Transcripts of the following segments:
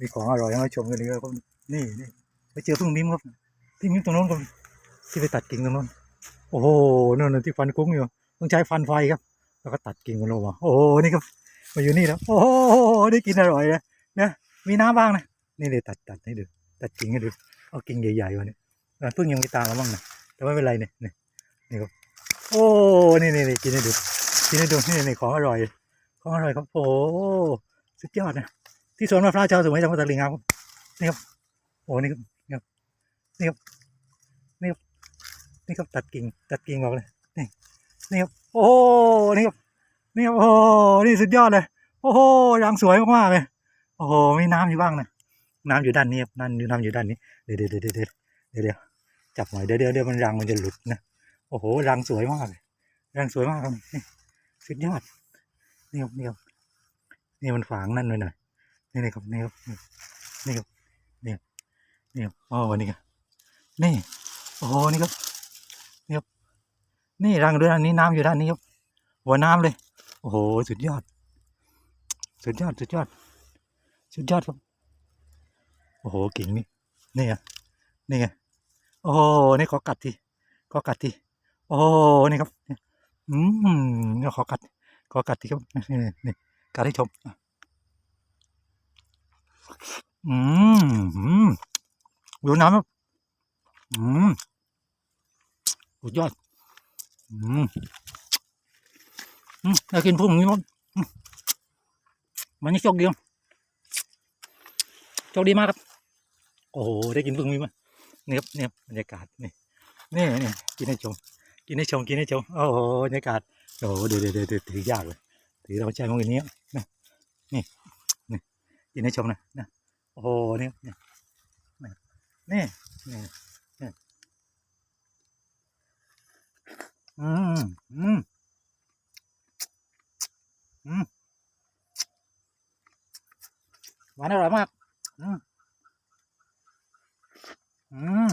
มีของอร่อยให้มาชมกันเลยครับนี่นี่ไปเจอพึ่งมิ้มครับพึ่งมิ้มตรงโน้นครับที่ไปตัดกิ่งตรงโน้นโอ้โหนั่นนะที่ฟันกุ้งอยู่ต้องใช้ฟันไฟครับ แล้วก็ตัดกิ่งมันลงมาโอ้นี่ครับมาอยู่นี่แล้ว โอ้โหได้กินอร่อยเลยนะมีน้ำบ้างนะนี่เลยตัดตัดให้ดูตัดกิ่งให้ดูเอากิ่งใหญ่ๆวะเนี่ยเพิ่งยังไม่ตามมาบ้างนะแต่ไม่เป็นไรเนี่ยนี่นี่ครับโอ้นี่นี่นี่กินให้ดูกินให้ดูนี่นี่ของอร่อยของอร่อยครับโอ้โหสุดยอดนะ ที่สวนมะพร้าวชาวสวนจังหวัดตะลิงครับนี่ครับโอ้นี่ครับนี่ครับนี่ครับนี่ครับตัดกิ่งตัดกิ่งออกเลยนี่นี่ครับโอ้โหนี่ครับนี่ครับโอ้โหนี่สุดยอดเลยโอ้โหรังสวยมากๆเลยโอ้โหมีน้ำอยู่บ้างนะน้ำอยู่ด้านนี้ครับน้ำอยู่น้ำอยู่ด้านนี้เดี๋ยวเดี๋ยวเดี๋ยวเดี๋ยวเดี๋ยวจับหน่อยเดี๋ยวเดี๋ยวเดี๋ยวมันรังมันจะหลุดนะโอ้โหรังสวยมากเลยรังสวยมากครับนี่สุดยอดนี่ครับนี่ครับนี่มันฝางนั่นหน่อยหน่อย นี่นี่ครับนี่ครับนี่ครับนี่ครับนี่ครับอ๋อนี่ครับนี่โอ้โหนี่ครับนี่ครับนี่รังเรืออันนี้น้ำอยู่ด้านนี้ครับหัวน้ำเลย โอ้โหสุดยอด สุดยอดสุดยอด สุดยอดครับโอ้โหกิ่งนี่นี่ไงนี่ไงโอ้โหนี่ขอกัดทีขอกัดทีโอ้โหนี่ครับอืมนี่ขอกัดขอกัดทีครับนี่นี่กัดให้ชม อืมอืมดูน้ำครับอืมสุดยอด อืมอืมอยากินพวกนี้มั้งอืมวันนี้โชคดีครับโชคดีมากครับ โอ้โห ได้กินพึ่งมีมั้ยนี่ครับนี่ครับรรยากาศนี่นี่นี่กินให้ชม กินให้ชม กินให้ชม โอ้โห บรรยากาศ โอ้โหเดี๋ยวเดี๋ยวเดี๋ยวถือยากเลย ถือเราใช้ของอย่างนี้นะนี่นี่กินให้ชมนะนะ โอ้โหเนี่ยเนี่ยนี่นี่นี่อืมอืมอืมหวานอร่อยมาก อืมอืม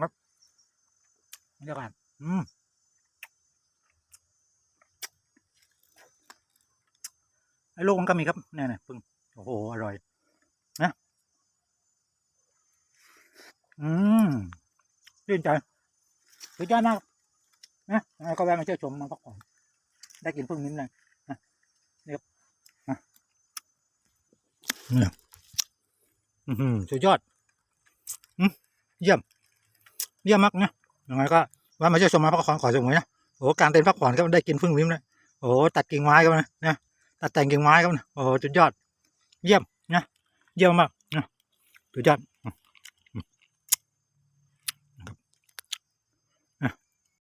ครับบรรยากาศอืมไอ้ลูกมันก็มีครับเนี่ยเนี่ยพึ่งโอ้โห อร่อย นะอืมชื่นใจสุดยอดมากนะก็แวะมาเที่ยวชมมาพักผ่อนได้กินพึ่งมิ้นเลยนะนี่ครับนะเนี่ยอือหือสุดยอดอืมเยี่ยม เยี่ยมมากนะยังไงก็แวะมาเที่ยวชมมาพักผ่อนขอสมุยนะโอ้การเต้นพักผ่อนก็ได้กินพึ่งมิ้นเลยโอ้ตัดกิ่งไม้ก็นะนะตัดแต่งกิ่งไม้ก็นะโอ้สุดยอด เยี่ยม เยี่ยมมากสุดยอด